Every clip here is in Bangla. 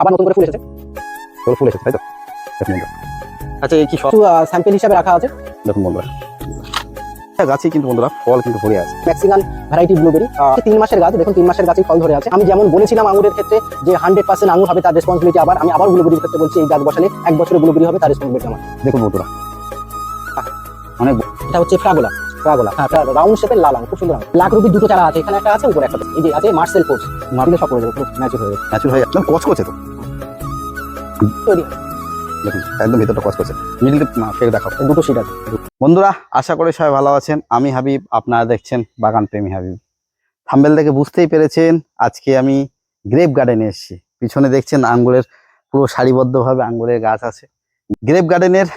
আবার নতুন করে ফুল এসেছে। তোর ফুল এসেছে তাই তো? আচ্ছা এই কি সব? স্যাম্পেল হিসাবে রাখা আছে। দেখুন বন্ধুরা। গাছে কিন্তু বন্ধুরা ফল কিন্তু আছে। ভ্যারাইটি ব্লুবেরি তিন মাসের গাছ দেখুন তিন মাসের গাছেই ফল ধরে আছে। আমি যেমন বলেছিলাম আঙুরের ক্ষেত্রে যে হান্ড্রেড পার্সেন্ট আঙুর হবে তার রেসপন্সিবিলিটি আবার আমি আবার ব্লুবেরির ক্ষেত্রে বলছি এই গাছ বসালে এক বছরে ব্লুবেরি হবে তার রেসপন্সিবিলিটি আমার। দেখুন বন্ধুরা। অনেক এটা হচ্ছে ফ্রাগোলা। ফ্রাগোলা হ্যাঁ রাউন্ড শেপের লাল আঙুর খুব সুন্দর লাখ রুপির দুটো চারা আছে এখানে একটা আছে উপরে একটা আছে। এই যে আছে মার্সেল ফোর্স মাটিতে সব করে যাবে হয়ে ন্যাচুরাল হয়ে একদম কচকচে তো। তৈরি দেখুন একদম ভিতরটা কচকচে মিডিল ফের দেখাও। দুটো সিট আছে। বন্ধুরা আশা করি সবাই ভালো আছেন। আমি হাবিব আপনারা দেখছেন বাগান প্রেমী হাবিব। থাম্বেল দেখে বুঝতেই পেরেছেন আজকে আমি গ্রেপ গার্ডেনে এসেছি। পিছনে দেখছেন আঙ্গুরের পুরো সারিবদ্ধভাবে আঙ্গুরের গাছ আছে। গ্রেপ গার্ডেনের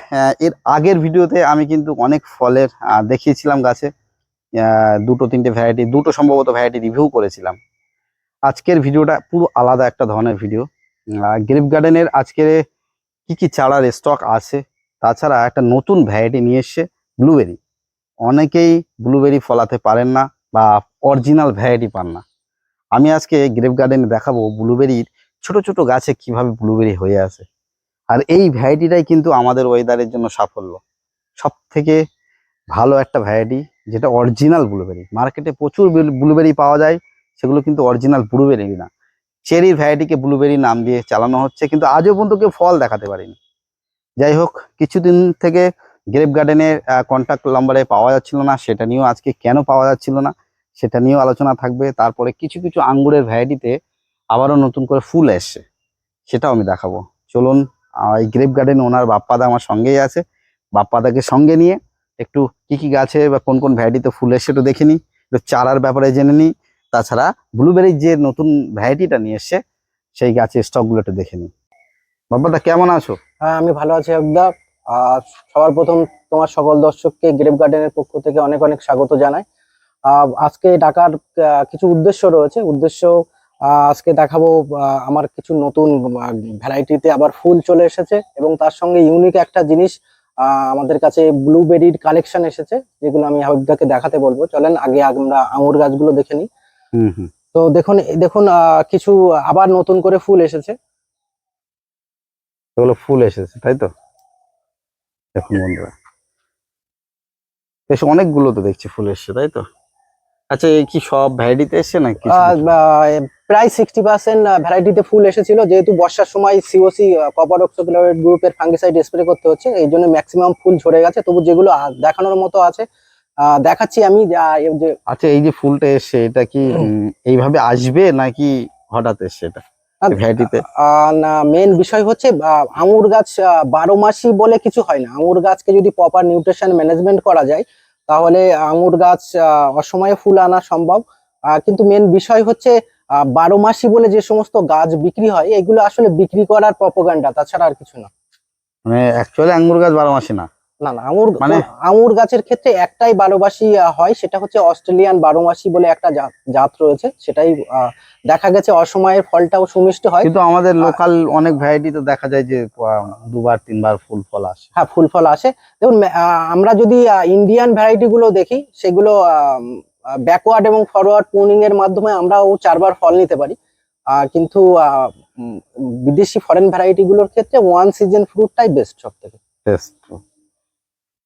এর আগের ভিডিওতে আমি কিন্তু অনেক ফলের দেখিয়েছিলাম গাছে। দুটো তিনটে ভ্যারাইটি দুটো সম্ভবত ভ্যারাইটি রিভিউ করেছিলাম। আজকের ভিডিওটা পুরো আলাদা একটা ধরনের ভিডিও গ্রেপ গার্ডেনের আজকে কি কি চারার স্টক আছে? তাছাড়া একটা নতুন ভ্যারাইটি নিয়ে এসছে ব্লুবেরি অনেকেই ব্লুবেরি ফলাতে পারেন না বা অরিজিনাল ভ্যারাইটি পান না। আমি আজকে গ্রেপ গার্ডেনে দেখাবো ব্লুবেরির ছোট ছোট গাছে কীভাবে ব্লুবেরি হয়ে আছে। আর এই ভ্যারাইটিটাই কিন্তু আমাদের ওয়েদারের জন্য সাফল্য। সব থেকে ভালো একটা ভ্যারাইটি যেটা অরিজিনাল ব্লুবেরি মার্কেটে প্রচুর ব্লুবেরি পাওয়া যায়, সেগুলো কিন্তু অরিজিনাল ব্লুবেরি না। চেরির ভ্যারাইটিকে ব্লুবেরি নাম দিয়ে চালানো হচ্ছে, কিন্তু আজও পর্যন্ত কেউ ফল দেখাতে পারেনি। যাই হোক, কিছুদিন থেকে গ্রেপ গার্ডেনের কন্ট্যাক্ট নাম্বারে পাওয়া যাচ্ছিল না, সেটা নিয়েও আজকে কেন পাওয়া যাচ্ছিল না, সেটা নিয়েও আলোচনা থাকবে। তারপরে কিছু কিছু আঙ্গুরের ভ্যারাইটিতে আবারও নতুন করে ফুল এসছে, সেটাও আমি দেখাবো। চলুন এই গ্রেপ গার্ডেন ওনার বাপ্পাদা আমার সঙ্গেই আছে। বাপ্পাদাকে সঙ্গে নিয়ে একটু কি কি গাছে বা কোন কোন ভ্যারাইটিতে ফুল এসছে একটু দেখে নিই, একটু চারার ব্যাপারে জেনে নিই। তাছাড়া ব্লুবেরির যে নতুন ভ্যারাইটিটা নিয়ে এসছে, সেই গাছের স্টকগুলো একটু দেখে নিই বাপ্পাদা কেমন আছো? হ্যাঁ আমি ভালো আছি একদম আর সবার প্রথম তোমার সকল দর্শককে গ্রেপ গার্ডেনের পক্ষ থেকে অনেক অনেক স্বাগত জানাই। আজকে ডাকার কিছু উদ্দেশ্য রয়েছে। উদ্দেশ্য আজকে দেখাবো আমার কিছু নতুন ভ্যারাইটিতে আবার ফুল চলে এসেছে এবং তার সঙ্গে ইউনিক একটা জিনিস আমাদের কাছে ব্লুবেরির কালেকশন এসেছে, যেগুলো আমি হাবিবদাকে দেখাতে বলব। চলেন, আগে আমরা আঙুর গাছগুলো দেখে নিই। তো দেখুন দেখুন কিছু আবার নতুন করে ফুল এসেছে। এগুলো ফুল এসেছে তাই তো? দেখুন বন্ধুরা। বেশ অনেকগুলো তো দেখছি ফুল এসছে তাই তো? আচ্ছা এই কি সব ভ্যারাইটিতে এসছে না প্রায় সিক্সটি পার্সেন্ট ভ্যারাইটিতে ফুল এসেছিল। যেহেতু বর্ষার সময় সিওসি কপার অক্সোক্লোরাইড গ্রুপের ফাঙ্গিসাইড স্প্রে করতে হচ্ছে এই জন্য ম্যাক্সিমাম ফুল ঝরে গেছে। তবু যেগুলো দেখানোর মতো আছে দেখাচ্ছি আমি আচ্ছা এই যে ফুলটা এসছে এটা কি এইভাবে আসবে নাকি হঠাৎ এসছে এটা? ভ্যারাইটিতে আহ, না মেন বিষয় হচ্ছে আঙুর গাছ বারো মাসই বলে কিছু হয় না। আঙুর গাছকে যদি প্রপার নিউট্রিশন ম্যানেজমেন্ট করা যায় তাহলে আঙুর গাছ অসময়ে ফুল আনা সম্ভব। কিন্তু মেন বিষয় হচ্ছে বারো মাসই বলে যে সমস্ত গাছ বিক্রি হয় এগুলো আসলে বিক্রি করার প্রপোগান্ডা তাছাড়া আর কিছু না। মানে অ্যাকচুয়ালি আঙ্গুর গাছ বারো মাসে না। না না আঙুর মানে- আঙুর গাছের ক্ষেত্রে একটাই বারো মাসি আহ, হয় সেটা হচ্ছে অস্ট্রেলিয়ান বারো মাসি বলে একটা জাত- জাত রয়েছে। সেটাই দেখা গেছে অসময়ের ফলটাও সুমিষ্ট হয়। কিন্তু আমাদের লোকাল অনেক ভ্যারাইটি তো দেখা যায় যে দুবার তিনবার ফুল ফল আসে। হ্যাঁ ফুল ফল আসে। দেখুন আমরা যদি ইন্ডিয়ান ভ্যারাইটি গুলো দেখি সেগুলো ব্যাকওয়ার্ড এবং ফরওয়ার্ড প্রুনিং এর মাধ্যমে আমরাও চারবার ফল নিতে পারি। কিন্তু বিদেশি ফরেন ভ্যারাইটি গুলোর ক্ষেত্রে ওয়ান সিজন ফ্রুটটাই বেস্ট সব থেকে Best.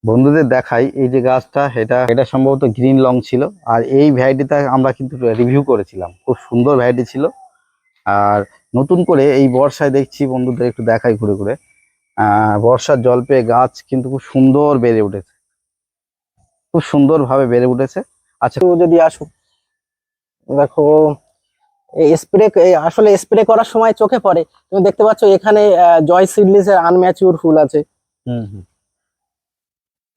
বন্ধুদের দেখাই এই যে গাছটা এটা এটা সম্ভবত গ্রিন লং ছিল। আর এই ভ্যারাইটিটা আমরা কিন্তু রিভিউ করেছিলাম। খুব সুন্দর ভ্যারাইটি ছিল। আর নতুন করে এই বর্ষায় দেখছি বন্ধুদের একটু দেখাই ঘুরে ঘুরে। আহ, বর্ষার জল পেয়ে গাছ কিন্তু খুব সুন্দর বেড়ে উঠেছে। খুব সুন্দরভাবে বেড়ে উঠেছে। আচ্ছা যদি আসুক দেখো এই স্প্রে আসলে স্প্রে করার সময় চোখে পড়ে। তুমি দেখতে পাচ্ছ এখানে জয় সিডলিসের আনম্যাচিউর ফুল আছে।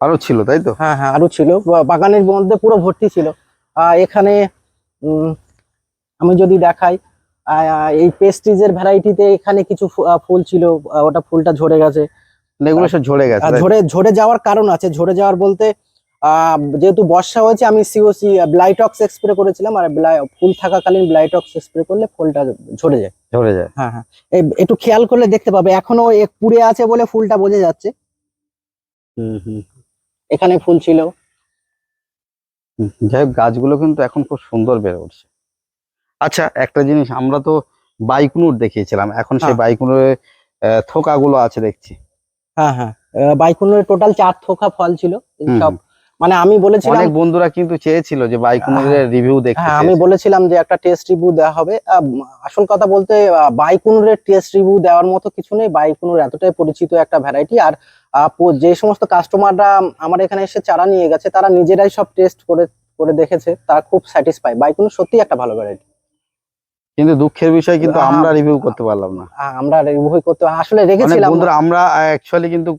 আরও ছিল তাই তো? হ্যাঁ হ্যাঁ আরও ছিল। বাগানের মধ্যে পুরো ভর্তি ছিল। এখানে আমি যদি দেখাই এই পেস্টিজের ভ্যারাইটিতে এখানে কিছু ফুল ছিল। ওটা ফুলটা ঝরে গেছে। এগুলো সব ঝরে গেছে ঝরে ঝরে যাওয়ার কারণ আছে। ঝরে যাওয়ার বলতে যেহেতু বর্ষা হয়েছে আমি সিওসি ব্লাইটক্স স্প্রে করেছিলাম। আর ফুল থাকাকালীন ব্লাইটক্স স্প্রে করলে ফুলটা ঝরে যায়। ঝরে যায়। হ্যাঁ হ্যাঁ। একটু খেয়াল করলে দেখতে পাবে। এখনও পুড়ে আছে বলে ফুলটা বোঝা যাচ্ছে। হুম হুম। এখানে ফুল ছিল। যাই হোক গাছগুলো কিন্তু এখন খুব সুন্দর বেড়ে উঠছে। আচ্ছা একটা জিনিস আমরা তো বাইকুনুর দেখিয়েছিলাম। এখন সেই হ্যাঁ। বাইকুনুরের থোকাগুলো আছে দেখছি। হ্যাঁ হ্যাঁ। বাইকুনুরের টোটাল চার থোকা ফল ছিল। সব মানে আমি বলেছিলাম অনেক বন্ধুরা কিন্তু চেয়েছিল যে বাইকুনুরের রিভিউ দেখতে হ্যাঁ আমি বলেছিলাম যে একটা টেস্ট রিভিউ দেওয়া হবে। আসল কথা বলতে বাইকুনুরের টেস্ট রিভিউ দেওয়ার মতো কিছু নেই। বাইকুনুর এতটাই পরিচিত একটা ভ্যারাইটি আর যে সমস্ত কাস্টমাররা আমার এখানে এসে চারা নিয়ে গেছে তারা নিজেরাই সব টেস্ট করে করে দেখেছে। তারা খুব স্যাটিসফাই বাইকুনুর সত্যি একটা ভালো ভ্যারাইটি কিন্তু দুঃখের বিষয় কিন্তু আমরা রিভিউ করতে পারলাম না। আমরা রিভিউ করতে আসলে রেখেছিলাম। বন্ধুরা আমরা অ্যাকচুয়ালি কিন্তু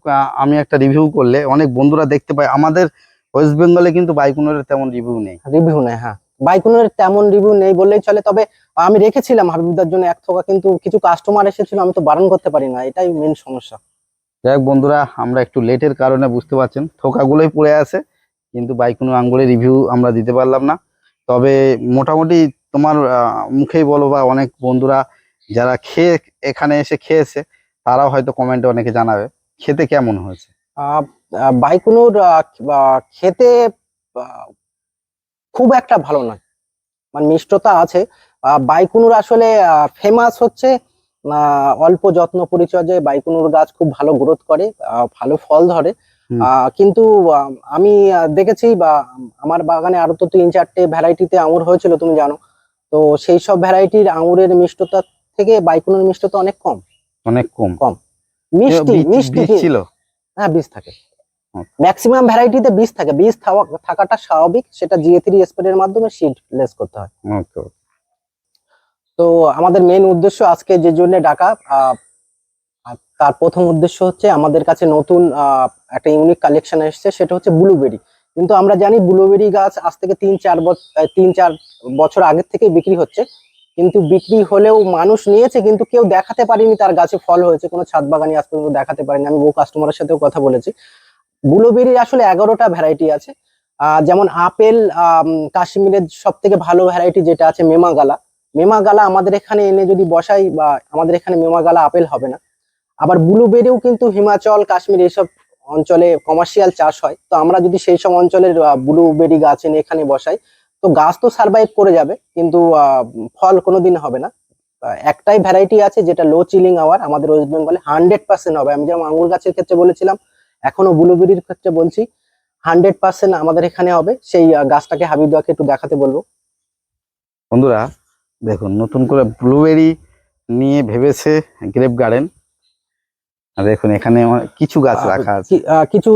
আমি একটা রিভিউ করলে অনেক বন্ধুরা দেখতে পাই। আমাদের ওয়েস্ট বেঙ্গলে কিন্তু বাইকুনুরের তেমন রিভিউ নেই। রিভিউ নেই হ্যাঁ। বাইকুনের তেমন রিভিউ নেই বললেই চলে তবে আমি রেখেছিলাম হাবিবদার জন্য এক থোকা কিন্তু কিছু কাস্টমার এসেছিল আমি তো বারণ করতে পারি না এটাই মেন সমস্যা। যাই হোক বন্ধুরা আমরা একটু লেটের কারণে বুঝতে পারছেন থোকাগুলোই পড়ে আছে কিন্তু বাইকুনু আঙ্গুরের রিভিউ আমরা দিতে পারলাম না। তবে মোটামুটি তোমার মুখেই বলো বা অনেক বন্ধুরা যারা খেয়ে এখানে এসে খেয়েছে তারাও হয়তো কমেন্টে অনেকে জানাবে খেতে কেমন হয়েছে? বাইকুনুর খেতে খুব একটা ভালো নয়। মানে মিষ্টতা আছে। বাইকুনুর আসলে ফেমাস হচ্ছে অল্প যত্ন পরিচর্যায় বাইকুনুর গাছ খুব ভালো গ্রোথ করে ভালো ফল ধরে। কিন্তু আমি দেখেছি বা আমার বাগানে আরও তো তিন চারটে ভ্যারাইটিতে আঙুর হয়েছিল তুমি জানো। তো সেই সব ভ্যারাইটির আঙুরের মিষ্টতা থেকে বাইকুনুর মিষ্টতা অনেক কম। অনেক কম। কম। মিষ্টি মিষ্টি ছিল? হ্যাঁ বীজ থাকে। ম্যাক্সিমাম ভ্যারাইটিতে বীজ থাকে। বীজ থাকাটা স্বাভাবিক। সেটা জিএ থ্রি স্প্রের মাধ্যমে সিড লেস করতে হয়। তো আমাদের মেন উদ্দেশ্য আজকে যে জন্য ডাকা তার প্রথম উদ্দেশ্য হচ্ছে আমাদের কাছে নতুন একটা ইউনিক কালেকশন এসেছে। সেটা হচ্ছে ব্লুবেরি কিন্তু আমরা জানি ব্লুবেরি গাছ আজ থেকে তিন চার বছর তিন চার বছর আগের থেকে বিক্রি হচ্ছে। কিন্তু বিক্রি হলেও মানুষ নিয়েছে কিন্তু কেউ দেখাতে পারেনি তার গাছে ফল হয়েছে। কোনো ছাদ বাগানি আজ পর্যন্ত দেখাতে পারেনি। আমি বহু কাস্টমারের সাথেও কথা বলেছি। ব্লুবেরির আসলে এগারোটা ভ্যারাইটি আছে। যেমন আপেল কাশ্মীরের সব থেকে ভালো ভ্যারাইটি যেটা আছে মেমাগালা। মেমাগালা আমাদের এখানে এনে যদি বসাই বা আমাদের এখানে মেমাগালা আপেল হবে না। আবার ব্লুবেরিও কিন্তু হিমাচল, কাশ্মীর এইসব অঞ্চলে কমার্শিয়াল চাষ হয়। তো আমরা যদি সেই সব অঞ্চলের ব্লুবেরি গাছ এনে এখানে বসাই, তো গাছ তো সার্ভাইভ করে যাবে, কিন্তু ফল কোনোদিন হবে না। একটাই ভ্যারাইটি আছে যেটা লো চিলিং আওয়ার আমাদের ওয়েস্ট বেঙ্গলে হান্ড্রেড পার্সেন্ট হবে। আমি যেমন আঙুর গাছের ক্ষেত্রে বলেছিলাম এখনও ব্লুবেরির ক্ষেত্রে বলছি হান্ড্রেড পার্সেন্ট আমাদের এখানে হবে। সেই গাছটাকে হাবিবদাকে একটু দেখাতে বলব। বন্ধুরা দেখুন নতুন করে ব্লুবেরি নিয়ে ভেবেছে গ্রেপ গার্ডেন। দেখুন এখানে কিছু গাছ রাখা আছে। কিছু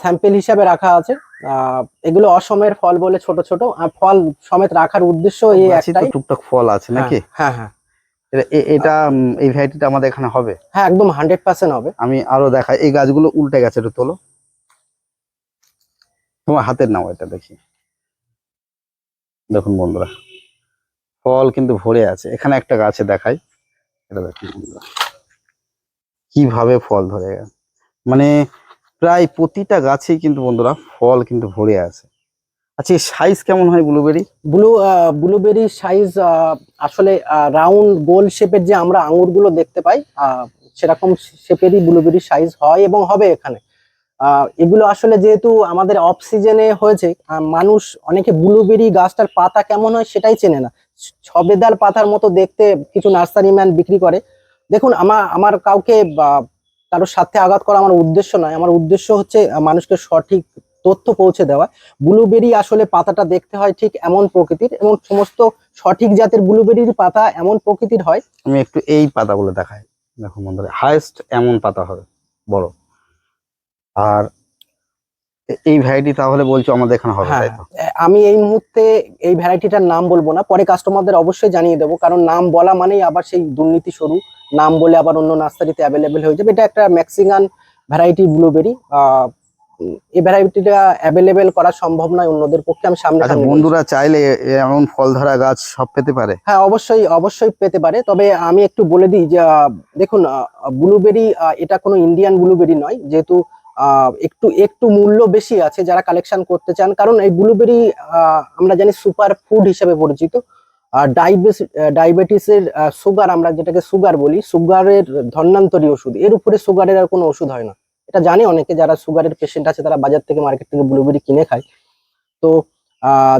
স্যাম্পেল হিসাবে রাখা আছে। আহ, এগুলো অসমের ফল বলে ছোট ছোট। ফল সমেত রাখার উদ্দেশ্য এই একটাই। টুকটাক ফল আছে নাকি? হ্যাঁ হ্যাঁ। এটা- এই ভ্যারাইটিটা আমাদের এখানে হবে। হ্যাঁ একদম হান্ড্রেড পার্সেন্ট হবে। আমি আরও দেখাই এই গাছগুলো উল্টে গেছে একটু তোলো। তোমার হাতের নাও এটা দেখি। দেখুন বন্ধুরা ফল কিন্তু ভরে আছে। এখানে একটা গাছে দেখাই এটা দেখুন বন্ধুরা। কীভাবে ফল ধরে গেছে মানে প্রায় প্রতিটা গাছেই কিন্তু বন্ধুরা ফল কিন্তু ভরে আছে। আচ্ছা সাইজ কেমন হয় ব্লুবেরি ব্লু ব্লুবেরি সাইজ আসলে রাউন্ড গোল শেপের যে আমরা আঙুরগুলো দেখতে পাই সেরকম শেপেরই ব্লুবেরি সাইজ হয় এবং হবে এখানে। এগুলো আসলে যেহেতু আমাদের অফ সিজনে হয়েছে মানুষ অনেকে ব্লুবেরি গাছটার পাতা কেমন হয় সেটাই চেনে না। ছবেদার পাতার মতো দেখতে কিছু নার্সারি ম্যান বিক্রি করে। দেখুন আমার আমার কাউকে কারোর সাথে আঘাত করা আমার উদ্দেশ্য নয়। আমার উদ্দেশ্য হচ্ছে মানুষকে সঠিক তথ্য পৌঁছে দেওয়া ব্লুবেরি আসলে পাতাটা দেখতে হয় ঠিক এমন প্রকৃতির এবং সমস্ত সঠিক জাতের ব্লুবেরির পাতা এমন প্রকৃতির হয়। আমি একটু এই পাতাগুলো দেখাই। দেখো বন্ধুরা হাইয়েস্ট এমন পাতা হবে বড়। আর এই ভ্যারাইটি তাহলে বলছো আমাদের এখানে হবে হ্যাঁ তাই তো? আমি এই মুহূর্তে এই ভ্যারাইটিটার নাম বলব না পরে কাস্টমারদের অবশ্যই জানিয়ে দেবো কারণ নাম বলা মানেই আবার সেই দুর্নীতি শুরু। নাম বলে আবার অন্য নার্সারিতে অ্যাভেলেবেল হয়ে যাবে। এটা একটা ম্যাক্সিগান ভ্যারাইটি ব্লুবেরি এই ভ্যারাইটিটা অ্যাভেলেবেল করা সম্ভব নয় অন্যদের পক্ষে আমি সামনে আচ্ছা। বন্ধুরা চাইলে এমন ফল ধরা গাছ সব পেতে পারে? হ্যাঁ অবশ্যই অবশ্যই পেতে পারে। তবে আমি একটু বলে দিই যে দেখুন ব্লুবেরি এটা কোনো ইন্ডিয়ান ব্লুবেরি নয়। যেহেতু একটু একটু মূল্য বেশি আছে যারা কালেকশন করতে চান। কারণ এই ব্লুবেরি আমরা জানি সুপার ফুড হিসেবে পরিচিত। আর ডায়াবেটিসের সুগার আমরা যেটাকে সুগার বলি সুগারের ধন্যান্তরী ওষুধ। এর উপরে সুগারের আর কোনো ওষুধ হয় না। এটা জানে অনেকে যারা সুগারের পেশেন্ট আছে তারা বাজার থেকে মার্কেট থেকে ব্লুবেরি কিনে খায়। তো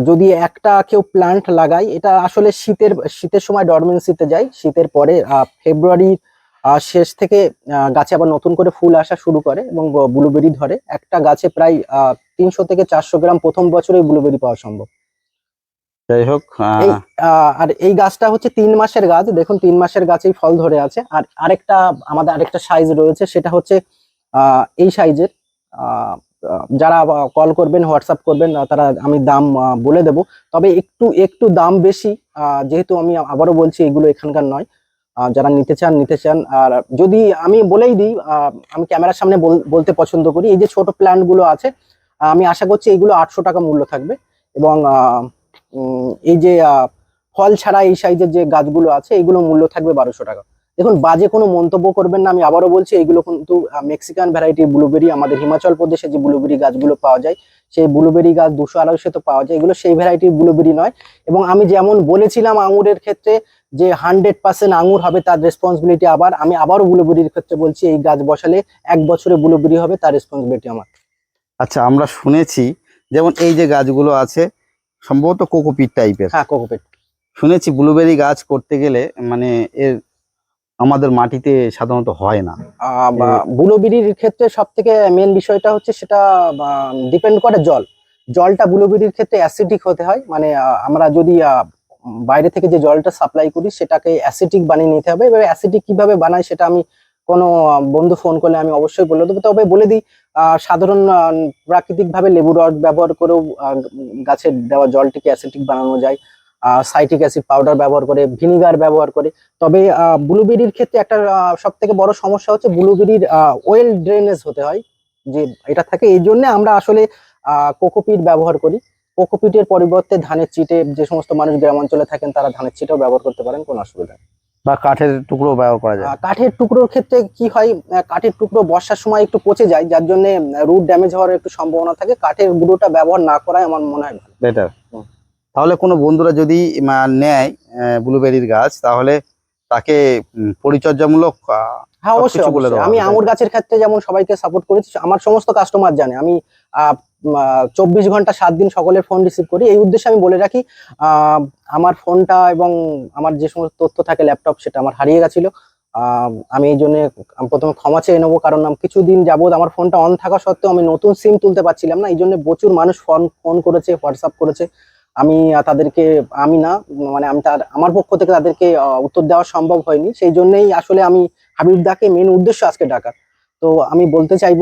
যদি একটা কেউ প্লান্ট লাগায় এটা আসলে শীতের শীতের সময় ডরমেন্সিতে যায়। শীতের পরে ফেব্রুয়ারি শেষ থেকে গাছে আবার নতুন করে ফুল আসা শুরু করে এবং ব্লুবেরি ধরে। একটা গাছে প্রায় তিনশো থেকে চারশো গ্রাম প্রথম বছরে ব্লুবেরি পাওয়া সম্ভব। যাই হোক আর এই গাছটা হচ্ছে তিন মাসের গাছ। দেখুন তিন মাসের গাছেই ফল ধরে আছে। আর আরেকটা আমাদের আরেকটা সাইজ রয়েছে সেটা হচ্ছে এই সাইজের যারা কল করবেন হোয়াটসঅ্যাপ করবেন তারা আমি দাম বলে দেব। তবে একটু একটু দাম বেশি যেহেতু আমি আবারও বলছি এগুলো এখানকার নয়। যারা নিতে চান নিতে চান, আর যদি আমি বলেই দিই আমি ক্যামেরার সামনে বল- বলতে পছন্দ করি, এই যে ছোট প্ল্যান্টগুলো আছে আমি আশা করছি এগুলো আটশো টাকা মূল্য থাকবে। এবং এই যে ফল ছাড়া এই সাইজের যে গাছগুলো আছে, এগুলো মূল্য থাকবে বারোশো টাকা। দেখুন বাজে কোনো মন্তব্য করবেন না আমি আবারও বলছি এগুলো কিন্তু মেক্সিকান ভ্যারাইটির ব্লুবেরি আমাদের হিমাচল প্রদেশে যে ব্লুবেরি গাছগুলো পাওয়া যায় সেই ব্লুবেরি গাছ দুশো আড়াইশো তো পাওয়া যায় এগুলো সেই ভ্যারাইটির ব্লুবেরি নয়। এবং আমি যেমন বলেছিলাম আঙুরের ক্ষেত্রে যে হান্ড্রেড পার্সেন্ট আঙুর হবে তার রেসপন্সিবিলিটি আবার আমি আবারও ব্লুবেরির ক্ষেত্রে বলছি এই গাছ বসালে এক বছরে ব্লুবেরি হবে তার রেসপন্সিবিলিটি আমার। আচ্ছা আমরা শুনেছি যেমন এই যে গাছগুলো আছে সম্ভবত কোকোপিট টাইপের হ্যাঁ কোকোপিট। শুনেছি ব্লুবেরি গাছ করতে গেলে মানে এর আমাদের মাটিতে সাধারণত হয় না। ব্লুবেরির ক্ষেত্রে সব থেকে মেন বিষয়টা হচ্ছে সেটা ডিপেন্ড করে জল। জলটা ব্লুবেরির ক্ষেত্রে অ্যাসিডিক হতে হয় মানে আমরা যদি বাইরে থেকে যে জলটা সাপ্লাই করি, সেটাকে অ্যাসিডিক বানিয়ে নিতে হবে। এবার অ্যাসিডিক কীভাবে বানায় সেটা আমি কোনো বন্ধু ফোন করলে আমি অবশ্যই বলে দেবো। তবে বলে দিই সাধারণ প্রাকৃতিকভাবে লেবু রড ব্যবহার করেও গাছের দেওয়া জলটিকে অ্যাসিডিক বানানো যায়। সাইট্রিক অ্যাসিড পাউডার ব্যবহার করে ভিনিগার ব্যবহার করে। তবে ব্লুবেরির ক্ষেত্রে একটা সব থেকে বড় সমস্যা হচ্ছে ব্লুবেরির ওয়েল ড্রেনেজ হতে হয় যে এটা থাকে। এই জন্য আমরা আসলে কোকোপিট ব্যবহার করি। কোকোপিটের পরিবর্তে ধানের চিটে যে সমস্ত মানুষ গ্রামাঞ্চলে থাকেন তারা ধানের চিটেও ব্যবহার করতে পারেন কোনো অসুবিধা নেই। বা কাঠের টুকরো ব্যবহার করা যায়। কাঠের টুকরোর ক্ষেত্রে কি হয় কাঠের টুকরো বর্ষার সময় একটু পচে যায় যার জন্য রুট ড্যামেজ হওয়ার একটু সম্ভাবনা থাকে। কাঠের গুঁড়োটা ব্যবহার না করাই আমার মনে হয় বেটার। তাহলে কোনো বন্ধুরা যদি নেয় ব্লুবেরির গাছ তাহলে তাকে পরিচর্যামূলক হ্যাঁ অবশ্যই। আমি আঙুর গাছের ক্ষেত্রে যেমন সবাইকে সাপোর্ট করেছি আমার সমস্ত কাস্টমার জানে। আমি চব্বিশ ঘণ্টা সাত দিন সকলের ফোন রিসিভ করি। এই উদ্দেশ্যে আমি বলে রাখি আমার ফোনটা এবং আমার যে সমস্ত তথ্য থাকে ল্যাপটপ সেটা আমার হারিয়ে গেছিল। আহ, আমি এই জন্য প্রথমে ক্ষমা চেয়ে নেব কারণ আমি কিছুদিন যাবত আমার ফোনটা অন থাকা সত্ত্বেও আমি নতুন সিম তুলতে পারছিলাম না। এই জন্য প্রচুর মানুষ ফোন ফোন করেছে হোয়াটসঅ্যাপ করেছে। আমি তাদেরকে, আমি না মানে আমি তার, আমার পক্ষ থেকে তাদেরকে উত্তর দেওয়া সম্ভব হয়নি। সেই জন্যই আসলে আমি হাবিবদাকে মেন উদ্দেশ্য আজকে ডাকার। তো আমি বলতে চাইব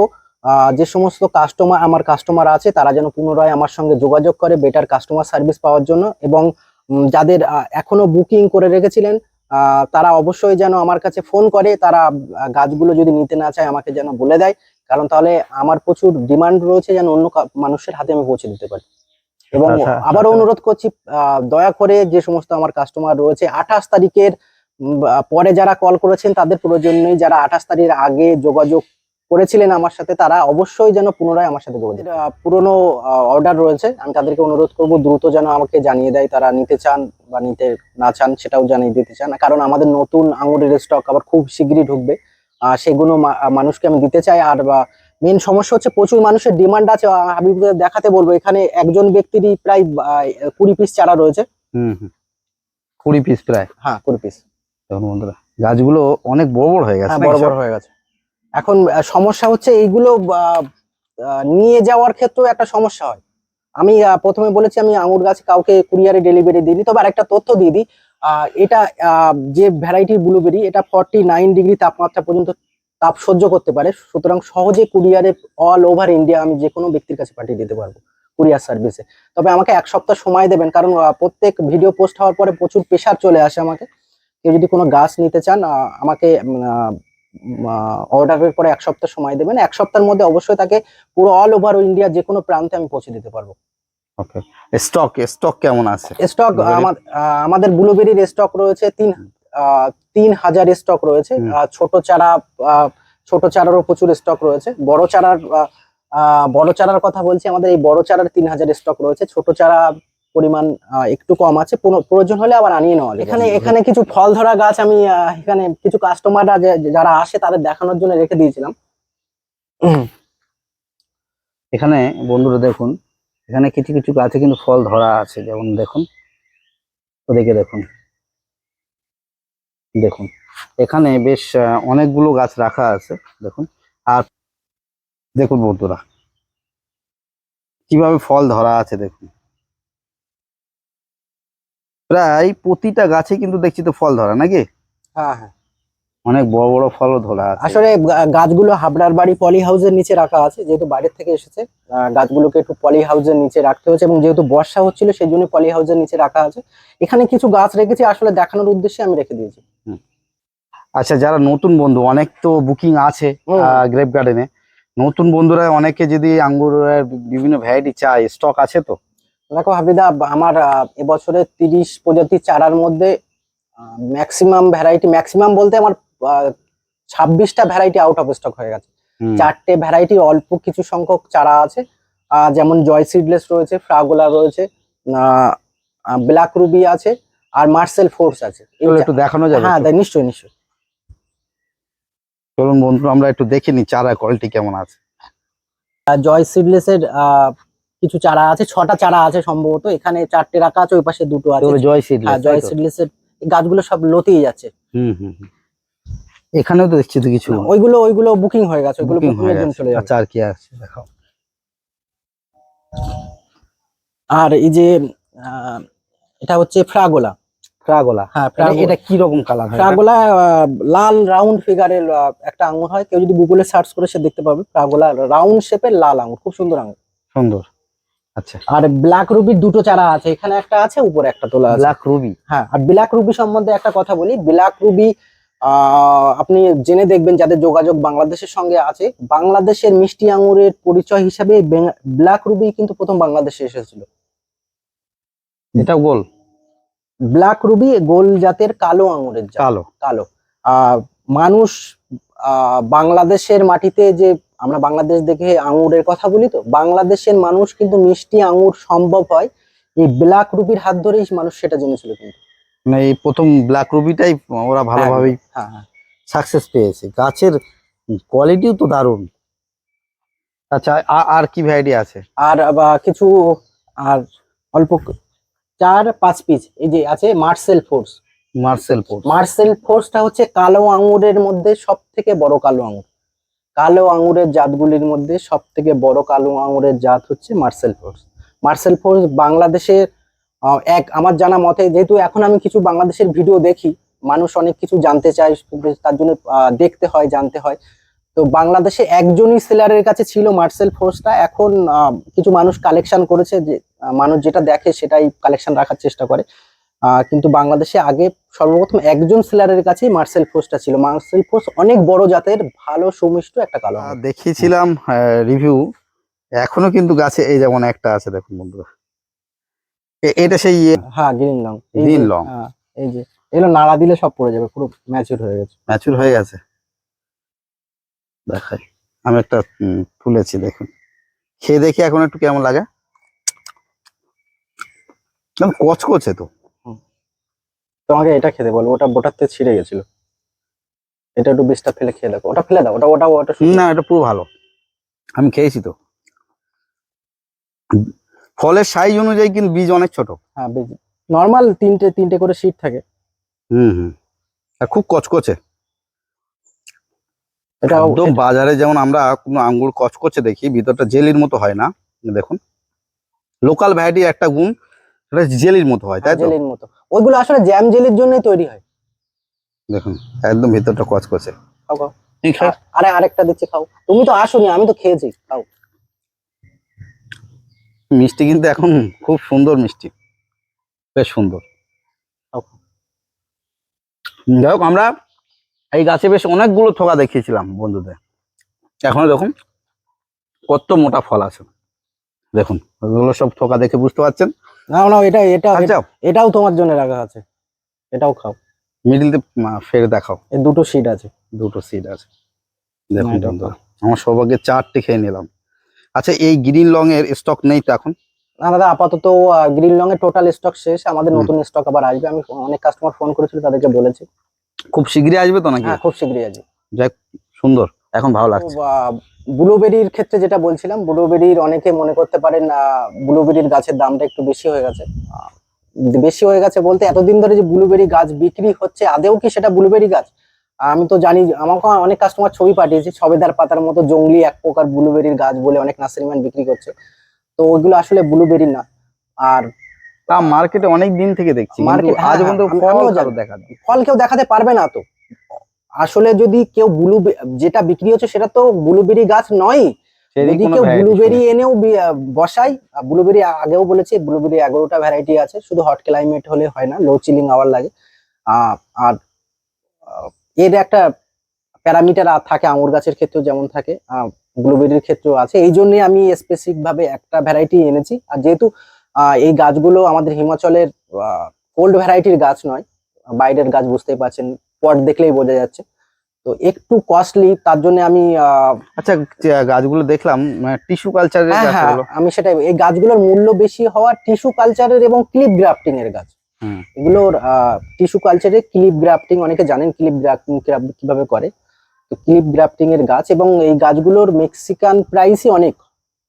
যে সমস্ত কাস্টমার আমার কাস্টমার আছে, তারা যেন পুনরায় আমার সঙ্গে যোগাযোগ করে বেটার কাস্টমার সার্ভিস পাওয়ার জন্য এবং যাদের এখনও বুকিং করে রেখেছিলেন তারা অবশ্যই যেন আমার কাছে ফোন করে, তারা গাছগুলো যদি নিতে না চায় আমাকে যেন বলে দেয়। কারণ তাহলে আমার প্রচুর ডিমান্ড রয়েছে যেন অন্য মানুষের হাতে আমি পৌঁছে দিতে পারি। এবং আচ্ছা, আবারও আচ্ছা। অনুরোধ করছি দয়া করে যে সমস্ত আমার কাস্টমার রয়েছে আঠাশ তারিখের পরে যারা কল করেছেন তাদের প্রয়োজন নেই যারা আঠাশ তারিখের আগে যোগাযোগ করেছিলেন আমার সাথে তারা অবশ্যই যেন পুনরায় আমার সাথে যোগাযোগ পুরনো অর্ডার রয়েছে আমি তাদেরকে অনুরোধ করব দ্রুত যেন আমাকে জানিয়ে দেয় তারা নিতে চান বা নিতে না চান সেটাও জানিয়ে দিতে চান কারণ আমাদের নতুন আঙুরের স্টক আবার খুব শিগগিরই ঢুকবে সেগুলো মানুষকে আমি দিতে চাই আর মেন সমস্যা হচ্ছে প্রচুর মানুষের ডিমান্ড আছে আহ, দেখাতে বলব। এখানে একজন ব্যক্তিরই প্রায় কুড়ি পিস চারা রয়েছে। হুম হুম। কুড়ি পিস প্রায়? হ্যাঁ কুড়ি পিস দেখুন বন্ধুরা গাছগুলো অনেক বড় বড় হয়ে গেছে হ্যাঁ বড় বড় হয়ে গেছে। এখন সমস্যা হচ্ছে এইগুলো নিয়ে যাওয়ার ক্ষেত্রেও একটা সমস্যা হয়। আমি প্রথমে বলেছি আমি আঙুর গাছ কাউকে কুরিয়ারে ডেলিভারি দিই। তবে আরেকটা তথ্য দিয়ে দিই এটা যে ভ্যারাইটির ব্লুবেরি এটা ফর্টি নাইন ডিগ্রি তাপমাত্রা পর্যন্ত তাপ সহ্য করতে পারে। সুতরাং সহজে কুরিয়ারে অল ওভার ইন্ডিয়া আমি যে কোনো ব্যক্তির কাছে পাঠিয়ে দিতে পারব কুরিয়ার সার্ভিসে তবে আমাকে এক সপ্তাহ সময় দেবেন কারণ প্রত্যেক ভিডিও পোস্ট হওয়ার পরে প্রচুর প্রেশার চলে আসে আমাকে। কেউ যদি কোনো গাছ নিতে চান আমাকে অর্ডারের পরে এক সপ্তাহ সময় দেবেন। এক সপ্তাহের মধ্যে অবশ্যই তাকে পুরো অল ওভার ইন্ডিয়া যে কোনো প্রান্তে আমি পৌঁছে দিতে পারব। ওকে স্টক স্টক কেমন আছে? স্টক? আমাদের ব্লুবেরির স্টক রয়েছে তিন তিন হাজার স্টক রয়েছে। ছোট চারা ছোট চারারও প্রচুর স্টক রয়েছে। বড় চারার বড় চারার কথা বলছি আমাদের এই বড় চারার তিন হাজার স্টক রয়েছে। ছোট চারা পরিমাণ একটু কম আছে। প্রয়োজন হলে আবার আনিয়ে নেওয়া। এখানে এখানে কিছু ফল ধরা গাছ আমি এখানে কিছু কাস্টমাররা যারা আসে তাদের দেখানোর জন্য রেখে দিয়েছিলাম। এখানে বন্ধুরা দেখুন এখানে কিছু কিছু গাছে কিন্তু ফল ধরা আছে। যেমন দেখুন ওদিকে দেখুন। দেখুন এখানে বেশ অনেকগুলো গাছ রাখা আছে দেখুন। আর দেখুন বন্ধুরা কীভাবে ফল ধরা আছে দেখুন। প্রায় প্রতিটা গাছে কিন্তু দেখছি তো ফল ধরা নাকি? হ্যাঁ হ্যাঁ। অনেক বড় বড় ফলও ধরা আছে। আসলে গাছগুলো হাবড়ার বাড়ি পলি হাউসের নিচে রাখা আছে যেহেতু বাইরের থেকে এসেছে গাছগুলোকে একটু পলি হাউসের নিচে রাখতে হচ্ছে এবং যেহেতু বর্ষা হচ্ছিল সেই জন্য পলি হাউসের নিচে রাখা আছে। এখানে কিছু গাছ রেখেছি আসলে দেখানোর উদ্দেশ্যে আমি রেখে দিয়েছি। আচ্ছা যারা নতুন বন্ধু অনেক তো বুকিং আছে গ্রেপ গার্ডেনে নতুন বন্ধুরা অনেকে যদি আঙ্গুরের বিভিন্ন ভ্যারাইটি চায় স্টক আছে তো? দেখো হাবিদা আমার এবছরে তিরিশ প্রজাতির চারার মধ্যে ম্যাক্সিমাম ভ্যারাইটি ম্যাক্সিমাম বলতে আমার ছাব্বিশটা ভ্যারাইটি আউট অফ স্টক হয়ে গেছে। চারটে ভ্যারাইটির অল্প কিছু সংখ্যক চারা আছে। যেমন জয় সিডলেস রয়েছে ফ্রাগোলা রয়েছে ব্ল্যাক রুবি আছে আর মার্সেল ফোর্স আছে। একটু দেখানো যাবে হ্যাঁ? নিশ্চয়ই নিশ্চয়ই। চলুন বন্ধু আমরা একটু দেখে নিই চারা কোয়ালিটি কেমন আছে। জয় সিডলেস এর আহ, কিছু চারা আছে ছটা চারা আছে সম্ভবত এখানে চারটে রাখা আছে ওই পাশে দুটো আছে। জয় সিড হ্যাঁ জয় সিডলেস এর গাছগুলো সব লতেই যাচ্ছে। হুম হুম। এখানেও তো দেখছি তো কিছু। ওইগুলো ওইগুলো বুকিং হয়ে গেছে ওইগুলো বুকিং হয়ে গেছে। চলে যাবে। আচ্ছা আর কি আছে? দেখাও। আর এই যে আহ, এটা হচ্ছে ফ্রাগোলা। ফ্রাগোলা হ্যাঁ এটা ফ্রাগোলা এটা কি রকম কালার হয় আহ, লাল রাউন্ড ফিগারের একটা আঙুর হয়। কেউ যদি গুগলে সার্চ করে সে দেখতে পাবে রাউন্ড শেপের লাল আঙুর খুব সুন্দর আঙুর সুন্দর। আচ্ছা। আর ব্ল্যাক রুবির দুটো চারা আছে। এখানে একটা আছে উপরে একটা তোলা আছে। ব্ল্যাক রুবি হ্যাঁ আর ব্ল্যাক রুবি সম্বন্ধে একটা কথা বলি। ব্ল্যাক রুবি আহ, আপনি জেনে দেখবেন যাদের যোগাযোগ বাংলাদেশের সঙ্গে আছে বাংলাদেশের মিষ্টি আঙুরের পরিচয় হিসাবে ব্ল্যাক রুবি কিন্তু প্রথম বাংলাদেশে এসেছিল। এটা গোল? ব্ল্যাক রুবি গোল জাতের কালো আঙুরের কালো। কালো। মানুষ বাংলাদেশের মাটিতে যে আমরা বাংলাদেশ দেখে আঙুরের কথা বলি তো বাংলাদেশের মানুষ কিন্তু মিষ্টি আঙুর সম্ভব হয়। এই ব্ল্যাক রুবির হাত ধরেই মানুষ সেটা জেনেছিল কিন্তু। মানে এই প্রথম ব্ল্যাক রুবিটাই ওরা ভালোভাবেই হ্যাঁ হ্যাঁ। সাকসেস পেয়েছে। গাছের কোয়ালিটিও তো দারুণ। আচ্ছা আর কি ভ্যারাইটি আছে? আর আবার কিছু আর অল্প চার পাঁচ পিস এই যে আছে Marcel force Marcel force Marcel ফোর্সটা হচ্ছে কালো আঙুরের মধ্যে সব থেকে বড় কালো আঙুর কালো আঙুরের জাতগুলির মধ্যে সব থেকে বড় কালো আঙুরের জাত হচ্ছে মার্সেল ফোর্স মার্সেল ফোর্স বাংলাদেশের এক আমার জানা মতে যেহেতু এখন আমি কিছু বাংলাদেশের ভিডিও দেখি মানুষ অনেক কিছু জানতে চায় তার জন্য দেখতে হয় জানতে হয়। তো বাংলাদেশে একজনই সেলারের কাছে ছিল মার্সেল ফোর্সটা এখন কিছু মানুষ কালেকশন করেছে যে মানুষ যেটা দেখে সেটাই কালেকশন রাখার চেষ্টা করে। কিন্তু বাংলাদেশে আগে সর্বপ্রথম একজন সেলারের কাছেই মার্সেল ফোর্সটা ছিল। মার্সেল ফোর্স অনেক বড় জাতের ভালো সুমিষ্ট একটা কালো। দেখিয়েছিলাম রিভিউ এখনও কিন্তু গাছে এই যেমন একটা আছে দেখুন বন্ধুরা। এটা সেই হ্যাঁ গ্রিন লং Green long। এই যে এগুলো নাড়া দিলে সব পড়ে যাবে পুরো ম্যাচুর হয়ে গেছে। ম্যাচুর হয়ে গেছে? দেখাই। আমি একটা তুলেছি দেখুন। খেয়ে দেখি এখন একটু কেমন লাগে। কচকচে তো। তোমাকে এটা খেতে বলব ওটা বোটাতে ছিঁড়ে গেছিল। এটা একটু বীজটা ফেলে খেয়ে দেখো। ওটা ফেলে দাও ওটা ওটা ওটা না এটা পুরো ভালো। আমি খেয়েছি তো। ফলের সাইজ অনুযায়ী কিন্তু বীজ অনেক ছোট। হ্যাঁ বীজ। নর্মাল তিনটে তিনটে করে সিট থাকে। হুম হুম। আর খুব কচকচে এটা একদম বাজারে যেমন আমরা কোনো আঙ্গুর কচকচে দেখি ভিতরটা জেলির মতো হয় না। দেখুন। লোকাল ভ্যারাইটি একটা গুণ। সেটা জেলির মতো হয় তাই তো? জেলির মতো। ওইগুলো আসলে জ্যাম জেলির জন্যই তৈরি হয়। দেখুন একদম ভিতরটা কচকচে খাও আরে আরেকটা দিচ্ছি খাও। তুমি তো আসোনি আমি তো খেয়েছি খাও। মিষ্টি কিন্তু এখন খুব সুন্দর মিষ্টি। বেশ সুন্দর। যাই হোক আমরা এই গাছে বেশ অনেকগুলো থোকা দেখিয়েছিলাম বন্ধুদের। এখনও দেখুন কত মোটা ফল আছে। দেখুন ওগুলো সব থোকা দেখে বুঝতে পারছেন? না না এটা এটা আচ্ছা এটাও তোমার জন্য রাখা আছে। এটাও খাও। মিডিলতে ফের দেখাও। এই দুটো সিট আছে। দুটো সিট আছে। দেখুন আমার সৌভাগ্যে চারটে খেয়ে নিলাম। আচ্ছা এই গ্রিন লং এর স্টক নেই তো এখন? না দাদা আপাতত গ্রিন লং এর টোটাল স্টক শেষ। আমাদের নতুন স্টক আবার আসবে। আমি অনেক কাস্টমার ফোন করেছিল তাদেরকে বলেছি। খুব শীঘ্রই আসবে তো নাকি? হ্যাঁ খুব শীঘ্রই আসবে। যাক সুন্দর। এখন ভালো লাগছে। ব্লুবেরির ক্ষেত্রে যেটা বলছিলাম ব্লুবেরির অনেকে মনে করতে পারেন ব্লুবেরির গাছের দামটা একটু বেশি হয়ে গেছে। বেশি হয়ে গেছে বলতে এতদিন ধরে যে ব্লুবেরি গাছ বিক্রি হচ্ছে আদেও কি সেটা ব্লুবেরি গাছ? আমি তো জানি আমাকে অনেক কাস্টমার ছবি পাঠিয়েছে সবেদার পাতার মতো জঙ্গলি এক প্রকার ব্লুবেরির গাছ বলে অনেক নার্সারিম্যান বিক্রি করছে। তো ওইগুলো আসলে ব্লুবেরি না। আর তা মার্কেটে অনেক দিন থেকে দেখছি হ্যাঁ, আজ পর্যন্ত হ্যাঁ। ফল কেউ দেখাতে পারবে না তো। আসলে যদি কেউ ব্লু যেটা বিক্রি হচ্ছে সেটা তো ব্লুবেরি গাছ নয়। যদি কেউ ব্লুবেরি। এনেও বসাই ব্লুবেরি আগেও বলেছি ব্লুবেরি এগারোটা ভ্যারাইটি আছে শুধু হট ক্লাইমেট হলে হয় না লো চিলিং আওয়ার লাগে। আর এর একটা প্যারামিটার থাকে আঙুর গাছের ক্ষেত্রেও যেমন থাকে ব্লুবেরির ক্ষেত্রেও আছে। এই জন্যই আমি স্পেসিফিক ভাবে একটা ভ্যারাইটি এনেছি। আর যেহেতু এই গাছগুলো আমাদের হিমাচলের কোল্ড ভ্যারাইটির গাছ নয় বাইরের গাছ বুঝতেই পারছেন পট দেখলেই বোঝা যাচ্ছে। তো একটু কস্টলি তার জন্য আমি আচ্ছা গাছগুলো দেখলাম টিস্যু কালচারের হ্যাঁ হ্যাঁ আমি সেটাই এই গাছগুলোর মূল্য বেশি হওয়া টিস্যু কালচারের এবং ক্লিপ গ্রাফটিং এর গাছ। এগুলোর টিস্যু কালচারে ক্লিপ গ্রাফটিং অনেকে জানেন ক্লিপ গ্রাফটিং কীভাবে করে। তো ক্লিপ গ্রাফটিং এর গাছ এবং এই গাছগুলোর মেক্সিকান প্রাইসই অনেক।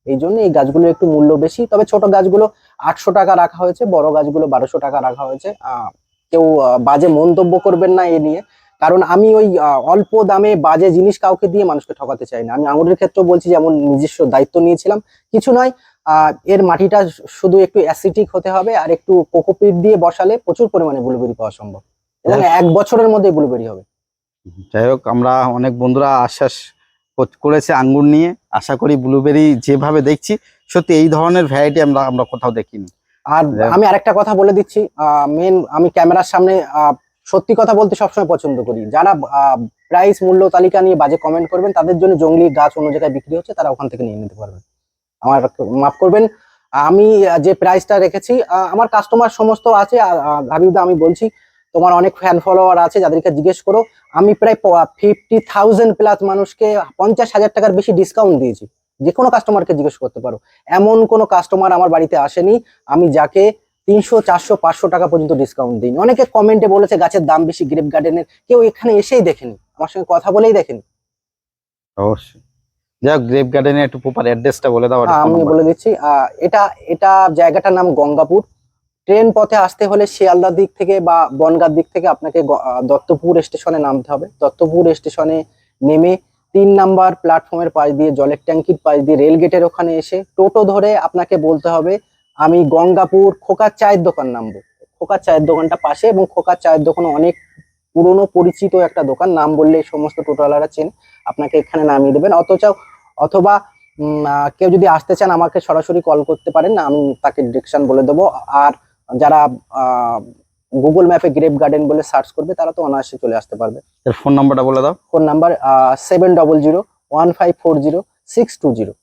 এই জন্য এই গাছগুলোর একটু মূল্য বেশি। তবে ছোট গাছগুলো আটশো টাকা রাখা হয়েছে বড় গাছগুলো বারোশো টাকা রাখা হয়েছে। আহ, কেউ বাজে মন্তব্য করবেন না এ নিয়ে। কারণ আমি ওই অল্প দামে বাজে জিনিস কাউকে দিয়ে মানুষকে ঠকাতে চাই না। আমি আঙুরের ক্ষেত্রেও বলছি যেমন নিজস্ব দায়িত্ব নিয়েছিলাম। কিছু নয় আহ, এর মাটিটা শুধু একটু অ্যাসিটিক হতে হবে আর একটু কোকোপিট দিয়ে বসালে প্রচুর পরিমাণে ব্লুবেরি পাওয়া সম্ভব। এবং এক বছরের মধ্যে ব্লুবেরি হবে। যাই হোক আমরা অনেক বন্ধুরা আশ্বাস করেছে আঙ্গুর নিয়ে। আশা করি ব্লুবেরি যেভাবে দেখছি সত্যি এই ধরনের ভ্যারাইটি আমরা আমরা কোথাও দেখিনি। আর আমি আরেকটা কথা বলে দিচ্ছি মেন আমি ক্যামেরার সামনে সত্যি কথা বলতে সবসময় পছন্দ করি। যারা প্রাইস মূল্য তালিকা নিয়ে বাজে কমেন্ট করবেন তাদের জন্য জঙ্গলি গাছ অন্য জায়গায় বিক্রি হচ্ছে তারা ওখান থেকে নিয়ে নিতে পারবেন। আমার মাফ করবেন আমি যে প্রাইসটা রেখেছি আমার কাস্টমার সমস্ত আছে হাবিবদা আমি বলছি তোমার অনেক ফ্যান ফলোয়ার আছে যাদেরকে জিজ্ঞেস করো আমি প্রায় ফিফটি থাউজেন্ড প্লাস মানুষকে পঞ্চাশ হাজার টাকার বেশি ডিসকাউন্ট দিয়েছি। যে কোনো কাস্টমারকে জিজ্ঞেস করতে পারো। এমন কোনো কাস্টমার আমার বাড়িতে আসেনি আমি যাকে তিনশো চারশো পাঁচশো টাকা পর্যন্ত ডিসকাউন্ট দিই অনেকে কমেন্টে বলেছে গাছের দাম বেশি গ্রেপ গার্ডেনের কেউ এখানে এসেই দেখেনি আমার সঙ্গে কথা বলেই দেখেনি। অবশ্যই। যাই হোক গ্রেপ গার্ডেনের একটু প্রপার অ্যাড্রেসটা বলে দাও হ্যাঁ, আমি বলে দিচ্ছি। এটা এটা জায়গাটার নাম গঙ্গাপুর। ট্রেন পথে আসতে হলে শিয়ালদার দিক থেকে বা বনগার দিক থেকে আপনাকে দত্তপুর স্টেশনে নামতে হবে। দত্তপুর স্টেশনে নেমে তিন নাম্বার প্ল্যাটফর্মের পাশ দিয়ে, জলের ট্যাঙ্কির পাশ দিয়ে রেল গেটের ওখানে এসে টোটো ধরে আপনাকে বলতে হবে, আমি গঙ্গাপুর খোকার চায়ের দোকান নামবো। খোকার চায়ের দোকানটা পাশে এবং খোকার চায়ের দোকান অনেক পুরনো পরিচিত একটা দোকান, নাম বললে সমস্ত টোটোওয়ালারা চেন, আপনাকে এখানে নামিয়ে দেবেন। অথচ, অথবা কেউ যদি আসতে চান, আমাকে সরাসরি কল করতে পারেন, আমি তাকে ডিরেকশন বলে দেবো। আর যারা গুগল ম্যাপে গ্রেপ গার্ডেন বলে সার্চ করবে তারা তো অনায়াসে চলে আসতে পারবে। এর ফোন নাম্বারটা বলে দাও। Phone number seven double zero one five four zero six two zero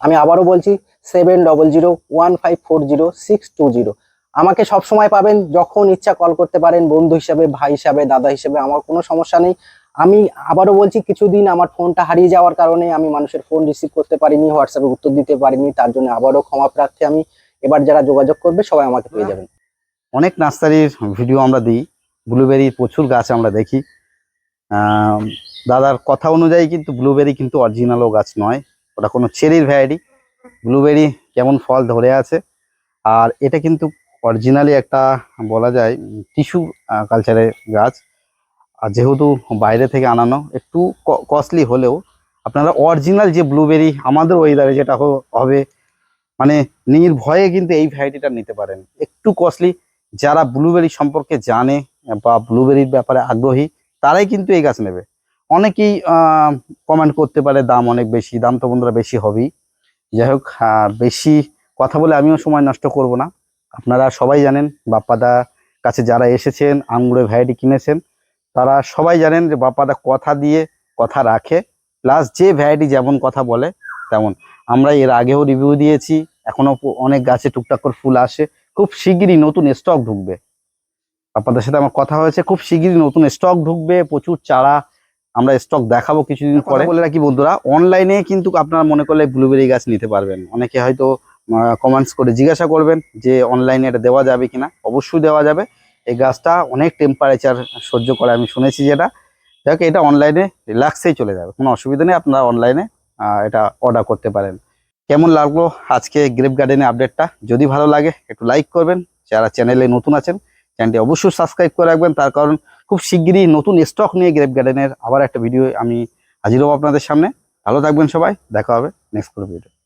আমি আবারও বলছি seven double zero one five four zero six two zero আমাকে সব সময় পাবেন যখন ইচ্ছা কল করতে পারেন বন্ধু হিসাবে ভাই হিসাবে দাদা হিসাবে আমার কোনো সমস্যা নেই। আমি আবারও বলছি কিছুদিন আমার ফোনটা হারিয়ে যাওয়ার কারণে আমি মানুষের ফোন রিসিভ করতে পারিনি হোয়াটসঅ্যাপে উত্তর দিতে পারিনি তার জন্য আবারও ক্ষমা প্রার্থী আমি। এবার যারা যোগাযোগ করবে সবাই আমাকে পেয়ে যাবেন। অনেক নার্সারির ভিডিও আমরা দিই ব্লুবেরি প্রচুর গাছ আমরা দেখি। দাদার কথা অনুযায়ী কিন্তু ব্লুবেরি কিন্তু অরিজিনালও গাছ নয়, ওটা কোনো চেরির ভ্যারাইটি ব্লুবেরি কেমন ফল ধরে আছে, আর এটা কিন্তু অরিজিনালি একটা বলা যায় টিস্যু কালচারের গাছ। আর যেহেতু বাইরে থেকে আনানো, একটু কস্টলি হলেও আপনারা অরিজিনাল যে ব্লুবেরি আমাদের ওয়েদারে যেটা হবে মানে নির্ভয়ে কিন্তু এই ভ্যারাইটিটা নিতে পারেন। একটু কস্টলি যারা ব্লুবেরি সম্পর্কে জানে বা ব্লুবেরির ব্যাপারে আগ্রহী, তারাই কিন্তু এই গাছ নেবে। অনেকেই কমেন্ট করতে পারে, দাম অনেক বেশি, দাম তো বন্ধুরা বেশি হবেই। যাই হোক বেশি কথা বলে আমিও সময় নষ্ট করব না। আপনারা সবাই জানেন, বাপ্পাদা কাছে যারা এসেছেন, আঙ্গুরের ভ্যারাইটি কিনেছেন, তারা সবাই জানেন যে বাপ্পাদা কথা দিয়ে কথা রাখে প্লাস যে ভ্যারাইটি যেমন কথা বলে, তেমন। আমরা এর আগেও রিভিউ দিয়েছি এখনও প- অনেক গাছে টুকটাক করে ফুল আসে। খুব শিগগিরই নতুন স্টক ঢুকবে। আপনাদের সাথে আমার কথা হয়েছে খুব শিগগিরই নতুন স্টক ঢুকবে প্রচুর চারা আমরা স্টক দেখাবো কিছুদিন পরে। বলে রাখি বন্ধুরা অনলাইনে কিন্তু আপনারা মনে করলে ব্লুবেরি গাছ নিতে পারবেন। অনেকে হয়তো কমেন্টস করে জিজ্ঞাসা করবেন যে অনলাইনে এটা দেওয়া যাবে কিনা। অবশ্যই দেওয়া যাবে। এই গাছটা অনেক টেম্পারেচার সহ্য করে আমি শুনেছি যেটা। যাক এটা অনলাইনে রিল্যাক্সেই চলে যাবে। কোনো অসুবিধা নেই আপনারা অনলাইনে এটা অর্ডার করতে পারেন। কেমন লাগল আজকে গ্রেপ গার্ডেনের আপডেটটা যদি ভালো লাগে, একটু লাইক করবেন। যারা চ্যানেলে নতুন আছেন চ্যানেলটি অবশ্যই সাবস্ক্রাইব করে রাখবেন। তার কারণ খুব শিগগিরই নতুন স্টক নিয়ে গ্রেপ গার্ডেনের আবার একটা ভিডিও আমি হাজির হব আপনাদের সামনে। ভালো থাকবেন সবাই। দেখা হবে নেক্সট কোনো ভিডিও